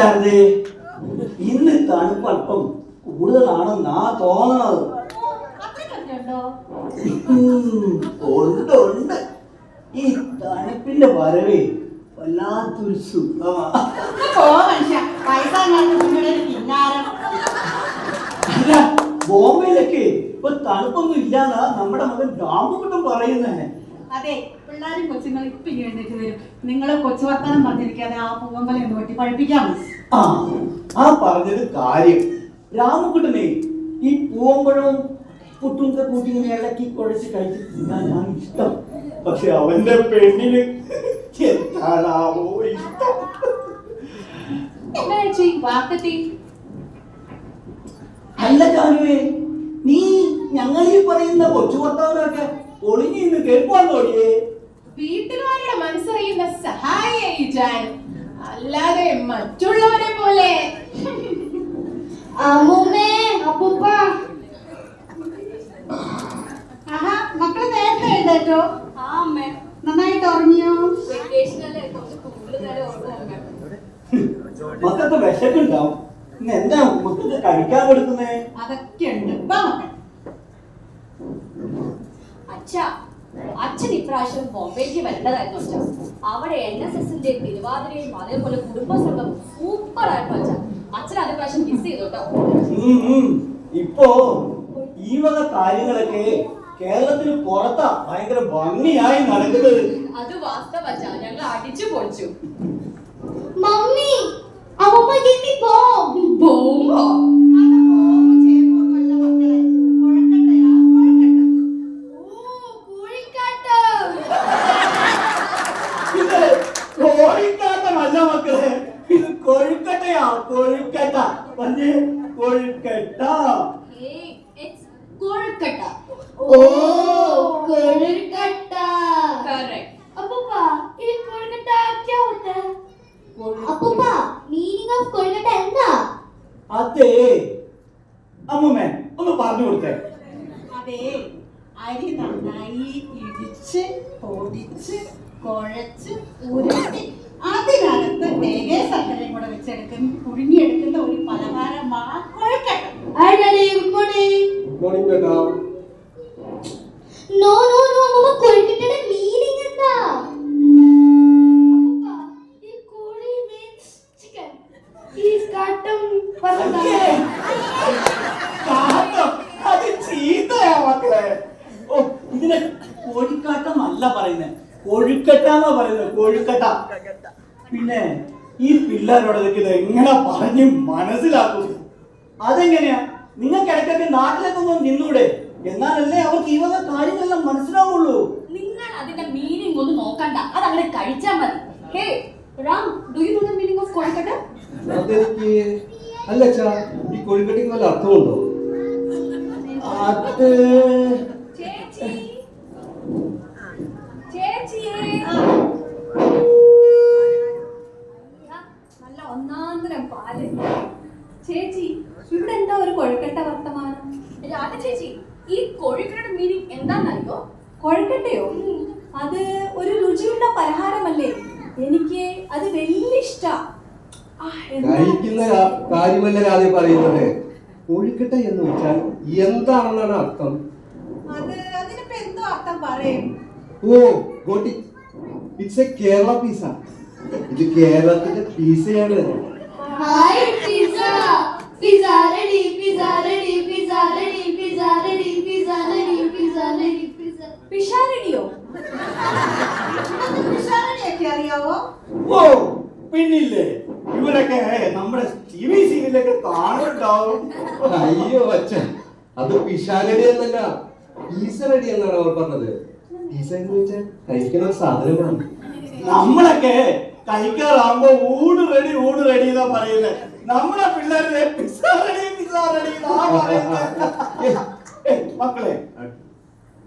ശാരദേ ഇന്ന് തണുപ്പ് അല്പം കൂടുതലാണെന്നാ തോന്നണത്. ഉണ്ടോ ഉണ്ട്. ഈ തണുപ്പിന്റെ വരവേ വല്ലാത്തൊരു സുഖമാ. അല്ല ബോംബെയിലൊക്കെ ഇപ്പൊ തണുപ്പൊന്നും ഇല്ലാന്നാ നമ്മുടെ മകൻ രാമകുട്ടം പറയുന്നേ. അതെ പിള്ളേരും കൊച്ചുങ്ങളും ഇപ്പൊ ഇങ്ങനെ വരും. നിങ്ങളെ കൊച്ചു വർത്താനം പറഞ്ഞിരിക്കാതെ ആ പൂവമ്പലം എന്ന് വെട്ടി പഠിപ്പിക്കാൻ ആ ആ പറഞ്ഞത് കാര്യം. രാമകുട്ടനെ ഈ പൂവമ്പഴവും പുട്ടും കൂട്ടി ഇങ്ങനെ ഇളക്കി കുഴച്ച് കഴിച്ച് തിന്നാനാണ് ഇഷ്ടം. പക്ഷെ അവന്റെ പെണ്ണിന് എന്താണാവോ ഇഷ്ടം? അല്ല ജാനുവേ നീ ഞങ്ങൾ ഈ പറയുന്ന കൊച്ചു ഭർത്താവിനൊക്കെ ഒളിഞ്ഞിന്ന് കേൾക്കുവാൻ തോടിയേ വീട്ടുകാരുടെ മനസ്സറിയുന്ന സഹായ ജാൻ അല്ലാതെ മറ്റുള്ളവരെ പോലെ. അമ്മൂമ്മേ അപ്പൂപ്പ. ആഹാ മക്കൾ നേരത്തെ എഴുന്നേറ്റോ? ആ അമ്മേ. നന്നായിട്ട് ഉറങ്ങിയോ? മക്കൾക്ക് വിശക്കുണ്ടാവും. ഇന്ന് എന്താ മക്കൾക്ക് കഴിക്കാൻ കൊടുക്കുന്നേ? അതൊക്കെ ഉണ്ട്. അച്ഛാ അച്ഛൻ ഇപ്രാവശ്യം ബോംബെക്ക് വരേണ്ടതായിരുന്നു അച്ഛൻ. അവിടെ എൻ എസ് എസിന്റെ തിരുവാതിരയും അതേപോലെ കുടുംബസംഘം സൂപ്പർ ആയിരുന്നു അച്ഛൻ. അച്ഛൻ അതേ പ്രാവശ്യം മിസ് ചെയ്തു കേട്ടോ. ഇപ്പോ ഈ വക കാര്യങ്ങളൊക്കെ കേരളത്തിന് പുറത്താ ഭയങ്കര ഭംഗിയായി നടക്കുന്നത്. അത് വാസ്തവ അച്ഛാ. ഞങ്ങൾ അടിച്ചു പൊളിച്ചു. മമ്മി അമ്മ പോ പോ. ബോംബോ ഇത് കോഴിക്കാട്ടമല്ല മക്കളെ ഇത് കൊഴുക്കട്ടയാ കൊഴുക്കട്ട പറഞ്ഞേ കൊഴുക്കട്ട Hey, it's kozhukatta oh kozhukatta Correct. അപ്പൂപ്പ ഈ കൊഴുക്കട്ട क्या होता है അപ്പൂപ്പ മീനിങ് ഓഫ് കൊഴുക്കട്ട എന്താ അതെ അമ്മമ്മേ ഒന്ന് പറഞ്ഞു കൊടുത്തേ അതെ അരി നന്നായി ഇടിച്ച് പൊടിച്ച് കുഴച്ച് ഉരുട്ടി അതിനകത്ത് തേങ്ങ സക്കരയും കൂടെ വെച്ചെടുക്കുന്ന പുഴുങ്ങിയെടുക്കുന്ന അല്ല പറയുന്നത് കൊഴുക്കട്ട എന്നാ പറയുന്നത് കൊഴുക്കട്ട. പിന്നെ ഈ പിള്ളേരോടൊക്കെ ഇത് എങ്ങനെ പറഞ്ഞ് മനസ്സിലാക്കും? അതെങ്ങനെയാ? നിങ്ങൾക്ക് ഇടയ്ക്കൊക്കെ നാട്ടിലൊക്കെ ഒന്ന് നിന്നൂടെ? എന്നാലല്ലേ അവർക്ക് ഈ വക കാര്യങ്ങളെല്ലാം മനസ്സിലാവുള്ളൂ. നിങ്ങൾ അതിന്റെ മീനിങ് ഒന്ന് നോക്കണ്ട. അത് അങ്ങനെ കഴിച്ചാൽ മതി. Hey Ram do you know the meaning of kozhukkatta? അതെനിക്ക് അല്ല അച്ഛാ ഈ കൊഴുക്കട്ടയ്ക്ക് വല്ല അർത്ഥമുണ്ടോ? അത് ചേച്ചി ചേച്ചിയേ നല്ല ഒന്നാന്തരം പാൽ ചേച്ചി ഇവിടെ എന്താ ഒരു കൊഴുക്കട്ട വർത്തമാനം രാധ ചേച്ചി ഈ കൊഴുക്കട്ടയുടെ മീനിങ് എന്താണെന്നറിയോ കൊഴക്കട്ടയോ? അത് ഒരു രുചിയുള്ള പലഹാരമല്ലേ? എനിക്ക് അത് വലിയ ഇഷ്ടാ? കഴിക്കുന്ന രാ- കാര്യമല്ല രാധെ പറയുന്നത്? കൊഴുക്കട്ട എന്ന് വെച്ചാൽ എന്താണെന്നാണ് അർത്ഥം? അത് അതിനിപ്പോ എന്തോ അർത്ഥം പറയും. Oh ഗോട്ടി it's a Kerala pizza ഇത് കേരളത്തിന്റെ പിസയാണ് hi pizza pizza ready pizza ready pizza ready pizza ready പിഷാരടിയോ പിഷാരടിയൊക്കെ അറിയാവോ? ഓ പിന്നില്ലേ? ഇവരൊക്കെ നമ്മുടെ ടി വി സീരിയലൊക്കെ കാണുന്നുണ്ടാവും. അയ്യോ അച്ഛൻ അത് പിഷാരടി എന്നല്ല ടീസറടി എന്നാണ് അവർ പറഞ്ഞത്. പീസ എന്ന് വെച്ചാൽ കഴിക്കുന്ന സാധനമാണ്. നമ്മളൊക്കെ കഴിക്കാറാകുമ്പോ ഊട് റെഡി ഊട് റെഡി എന്നാ പറയുന്നത് നമ്മുടെ പിള്ളേരെ പിസാറടി പിസാറടി മക്കളെ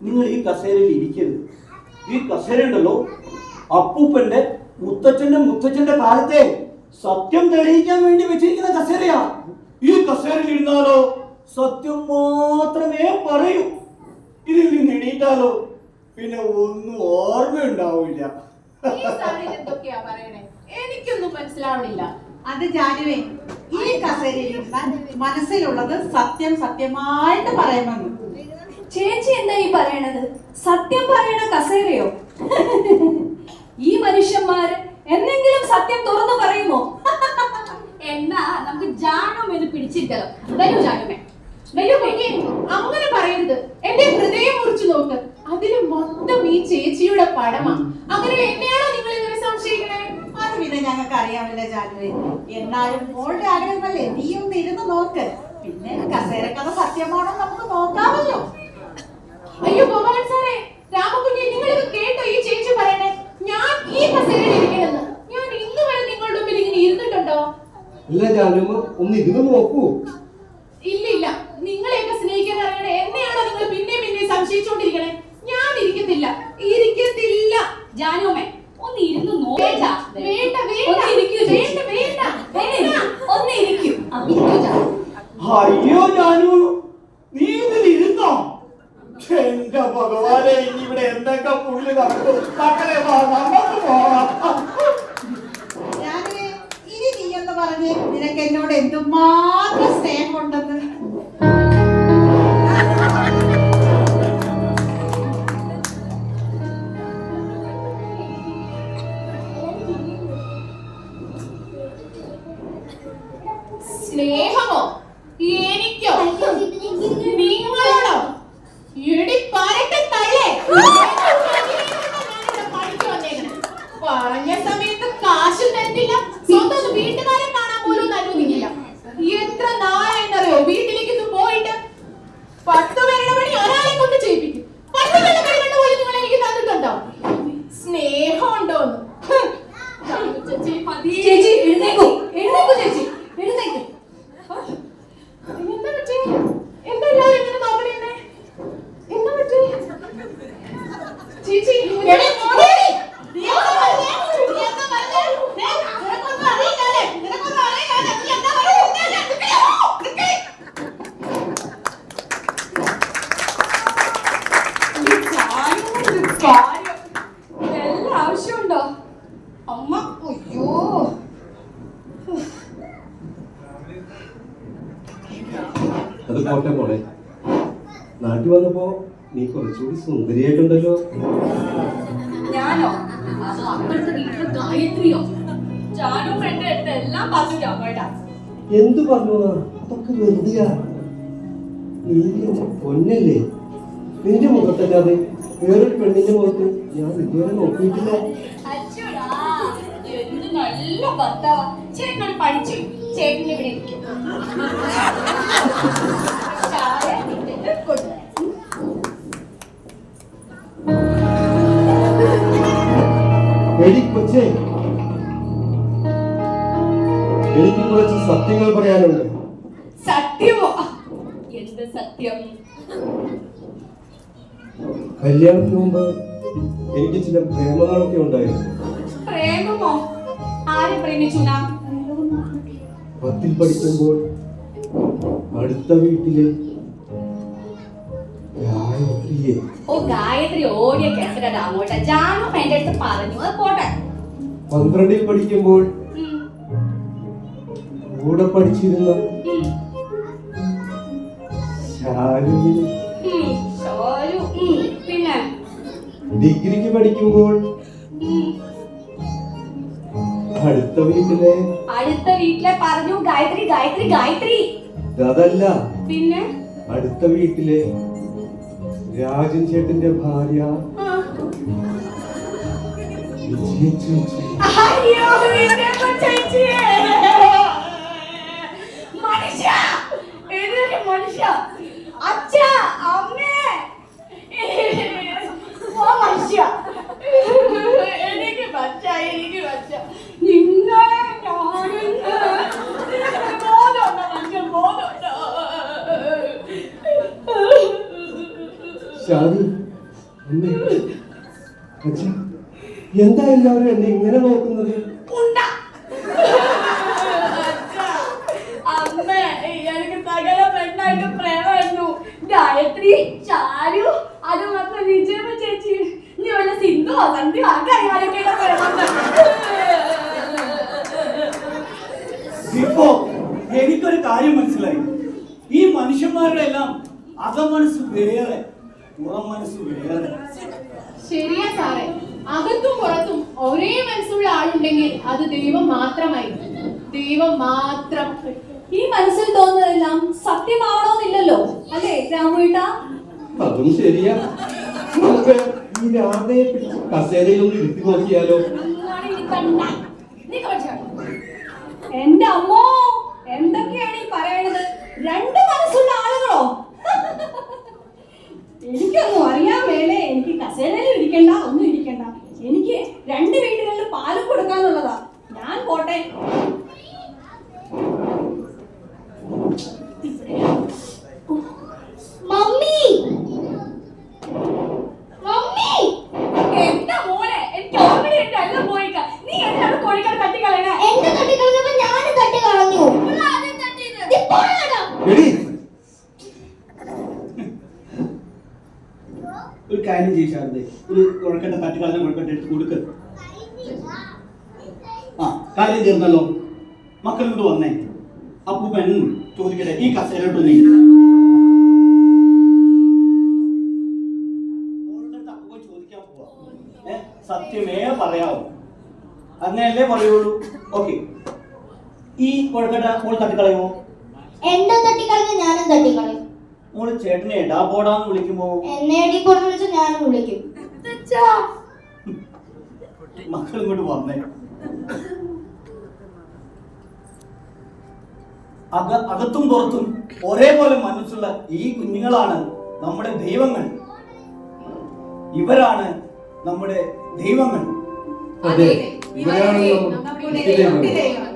നിങ്ങൾ ഈ കസേരയിൽ ഇരിക്കരുത്. ഈ കസേര ഉണ്ടല്ലോ അപ്പൂപ്പന്റെ മുത്തച്ഛന്റെ മുത്തച്ഛന്റെ കാലത്തെ സത്യം തെളിയിക്കാൻ വേണ്ടി വെച്ചിരിക്കുന്ന കസേരയാ. ഈ കസേരയിൽ ഇരുന്നാലോ സത്യം മാത്രമേ പറയൂ. ഇതിൽ നിന്ന് എണീറ്റാലോ പിന്നെ ഒന്നും ഓർമ്മയുണ്ടാവില്ല. ഈ സാറിൽ എന്തൊക്കെയാ പറയണേ? എനിക്കൊന്നും മനസ്സിലാവണില്ല. അത് ജാനുവേ ഈ കസേരയിൽ മനസ്സിലുള്ളത് സത്യം സത്യമായിട്ട് പറയുമെന്ന്. ചേച്ചി എന്താ ഈ പറയണത്? സത്യം പറയണ കസേരയോ? ഈ മനുഷ്യന്മാര് എന്തെങ്കിലും സത്യം തുറന്നു പറയുമോ? എന്നാ നമുക്ക് ജാനുമെന്ന് പിടിച്ചിരിക്കലോ വരൂ ജാനുമേ വരൂ അങ്ങനെ പറയരുത്. എന്റെ ഹൃദയം മുറിച്ചു നോക്ക്. അതിൽ മൊത്തം ഈ ചേച്ചിയുടെ പടമാ. അങ്ങനെ എന്നെയാണോ നിങ്ങൾ ഇങ്ങനെ സംശയിക്കണേ? അത് പിന്നെ ഞങ്ങൾക്ക് അറിയാമില്ല ജാനുവേ. എന്നാലും മോളുടെ ആഗ്രഹമല്ലേ? നീ ഒന്ന് ഇരുന്ന് നോക്ക്. പിന്നെ കസേര കഥ സത്യമാണോ നമുക്ക് നോക്കാമല്ലോ. അയ്യോ ഗോപാലൻ സാറേ രാമകുഞ്ഞെ നിങ്ങൾ ഇത് കേട്ടോ ഈ ചേച്ചി പറയണേ? ഞാൻ ഈ കസേരയിൽ ഇരിക്കണമെന്ന് ഞാൻ ഇന്ന് വരെ നിങ്ങളുടെ മുമ്പിൽ ഇങ്ങനെ ഇരുന്നിട്ടുണ്ടോ? ഇല്ല ജാനുമ്മ ഒന്ന് ഇരുന്ന് നോക്കൂ. ഇല്ല ഇല്ല നിങ്ങളെയൊക്കെ സ്നേഹിക്കാൻ അറിയണേ എന്നെയാണോ നിങ്ങൾ പിന്നെ പിന്നെ സംശയിച്ചുകൊണ്ടിരിക്കണേ? ഞാൻ ഇരിക്കത്തില്ല. ಮಾತ್ರ ആവശ്യമുണ്ടോ അമ്മ അയ്യോ. അത് പോട്ടെ മോളെ. നാട്ടിൽ വന്നപ്പോ നീ കുറച്ചുകൂടി സുന്ദരിയായിട്ടുണ്ടല്ലോ. ഞാനോ? അതോ അപ്പുറത്തെ വീട്ടിലെ ഗായത്രിയോ? ചാനും അടുത്ത് എല്ലാം പറഞ്ഞു രാമേട്ടാ എന്തു പറഞ്ഞു അതൊക്കെ വെറുതെയാ. നീ പൊന്നല്ലേ? നിന്റെ മുഖത്തല്ലാതെ വേറൊരു പെണ്ണിന്റെ മുഖത്ത്? ഞാൻ ഇതുവരെ നോക്കിയിട്ടില്ല. നല്ല ഭർത്താവാ. ചേട്ടൻ പഠിച്ചു. ചേട്ടൻ ഇവിടെ ഇരിക്കും. കൊച്ചേ. എനിക്ക് കുറച്ച് സത്യങ്ങൾ പറയാനുണ്ട്. സത്യമോ? എന്ത് സത്യം? കല്യാണത്തിന് മുമ്പ് എനിക്ക് ചില പ്രേമങ്ങളൊക്കെ ഉണ്ടായിരുന്നു. പ്രേമമോ? ആരെ പ്രേമിച്ചു നാം പത്തിൽ പഠിക്കുമ്പോൾ അടുത്ത വീട്ടിലെ ഗായത്രിയെ ഓ ഗായത്രി ഓടിയ കേസര രാമോട്ട ജാനു എന്റെ അടുത്ത് പറഞ്ഞു. അത് പോട്ടെ. പന്ത്രണ്ടിൽ പഠിക്കുമ്പോൾ കൂടെ പഠിച്ചിരുന്ന ശാലുവിനെ. പിന്നെ? ഡിഗ്രിക്ക് പഠിക്കുമ്പോൾ അടുത്ത വീട്ടിലെ അടുത്ത വീട്ടിലെ പറഞ്ഞു ഗായത്രി ഗായത്രി ഗായത്രി. അതല്ല. പിന്നെ? അടുത്ത വീട്ടിലെ രാജൻ ചേട്ടന്റെ ഭാര്യ. മനുഷ്യ മനുഷ്യ. എന്താ എല്ലാവരും എന്നെ ഇങ്ങനെ നോക്കുന്നത്? ഇപ്പോ എനിക്കൊരു കാര്യം മനസ്സിലായി. ഈ മനുഷ്യന്മാരുടെ എല്ലാം അകമനസ് വേറെ പുറം മനസ്സ് വേറെ. ശരിയാ സാറേ. അകത്തും പുറത്തും ഒരേ മനസ്സുള്ള ആളുണ്ടെങ്കിൽ അത് ദൈവം മാത്രമായിരിക്കും. ദൈവം മാത്രം. ഈ മനസ്സിൽ തോന്നുന്നതെല്ലാം സത്യമാവണമെന്നില്ലല്ലോ അല്ലേ രാമുവേട്ടാ? അതും ശരിയാ. നമുക്ക് ഈ രാധയെ പിടിച്ച് കസേരയിൽ ഒന്ന് ഇരുത്തി നോക്കിയാലോ? എന്റെ അമ്മോ എന്തൊക്കെയാണ് ഈ പറയണത്? രണ്ട് മനസ്സുള്ള ആളുകളോ എനിക്കൊന്നും അറിയാൻ വേലേ എനിക്ക് കസേരയിൽ ഇരിക്കണ്ട ഒന്നും ഇരിക്കണ്ട എനിക്ക് രണ്ട് വീടുകളിൽ പാലും കൊടുക്കാനുള്ളതാ ഞാൻ പോട്ടെ മമ്മി മമ്മി എന്താ മോളെ എനിക്ക് ഓൾറെഡി എന്റെ എല്ലാം പോയിക്ക നീ എന്താണ് കോഴിക്കട തട്ടിക്കളയണേ എന്റെ തട്ടി കളഞ്ഞപ്പോ ഞാനും തട്ടി കളഞ്ഞു നീ പോടാ. എടി ഒരു കാര്യം ചെയ്യിച്ചാർന്നേ ഒരു കുഴക്കട്ട തട്ടിക്കളഞ്ഞ കുഴക്കട്ട എടുത്ത് കൊടുക്ക് ആ കാര്യം തീർന്നല്ലോ. മക്കൾ ഇങ്ങോട്ട് വന്നേ? അപ്പൂപ്പൻ ചോദിക്കട്ടെ ഈ കസേരയോട്ട് നീ സത്യമേ പറയാവൂ. അങ്ങനെയല്ലേ പറയുള്ളൂ? ഓക്കെ. ഈ കൊഴക്കട്ട മോൾ തട്ടിക്കളയുമോ എന്റെ ഞാനും മോൾ ചേട്ടനെ എടാ പോടാന്ന് വിളിക്കുമോ എന്നെ അടി കൊണ്ട് വിളിച്ച് ഞാനും വിളിക്കും. മക്കൾ ഇങ്ങോട്ട് വന്നേ. അക അകത്തും പുറത്തും ഒരേപോലെ മനസ്സുള്ള ഈ കുഞ്ഞുങ്ങളാണ് നമ്മുടെ ദൈവങ്ങൾ. ഇവരാണ് നമ്മുടെ ദൈവങ്ങൾ. അതെ. ഇവരാണ് നമ്മുടെ ദൈവങ്ങൾ. ദൈവം